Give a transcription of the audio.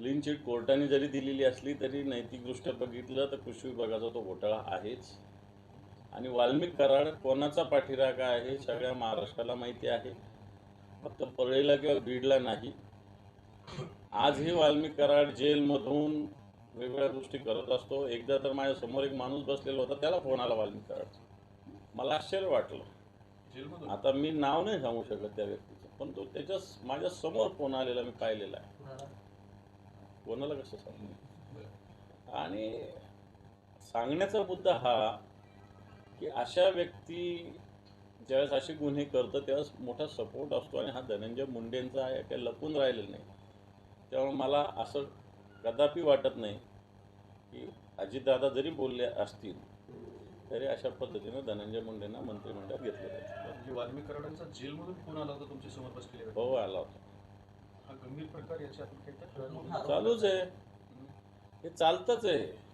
Clean chit कोर्टाने जरी दिलेली असली तरी नैतिकदृष्ट्या बघितलं तर कृषी विभागाचा तो घोटाळा आहेच. आणि वाल्मिक कराड कोणाचा पाठीराखा आहे सगळ्या महाराष्ट्राला माहिती आहे. फक्त परळीला किंवा बीडला नाही. आजही वाल्मिक कराड जेलमधून वेगवेगळ्या गोष्टी करत असतो. एकदा तर माझ्यासमोर एक माणूस बसलेला होता त्याला फोन आला वाल्मिक कराडचा. मला आश्चर्य वाटलं. आता मी नाव नाही सांगू शकत त्या व्यक्तीचं पण तो त्याच्या माझ्यासमोर फोन आलेला मी पाहिलेला आहे. कोणाला कसं सांगू? आणि सांगण्याचा मुद्दा हा की अशा व्यक्ती ज्यावेळेस असे गुन्हे करतं त्यावेळेस मोठा सपोर्ट असतो आणि हा धनंजय मुंडेंचा आहे काही लपून राहिलेलं नाही. त्यामुळे मला असं कदापि वाटत नाही की अजितदादा जरी बोलले असतील तरी अशा पद्धतीनं धनंजय मुंडेंना मंत्रिमंडळात घेतलं म्हणजे वाल्मिक कराडांचा जेलमधून फोन आला होता तुमच्यासमोर बसलेल्या? हो आला होता. गंभीर प्रकार याची चालूच आहे. हे चालतच आहे.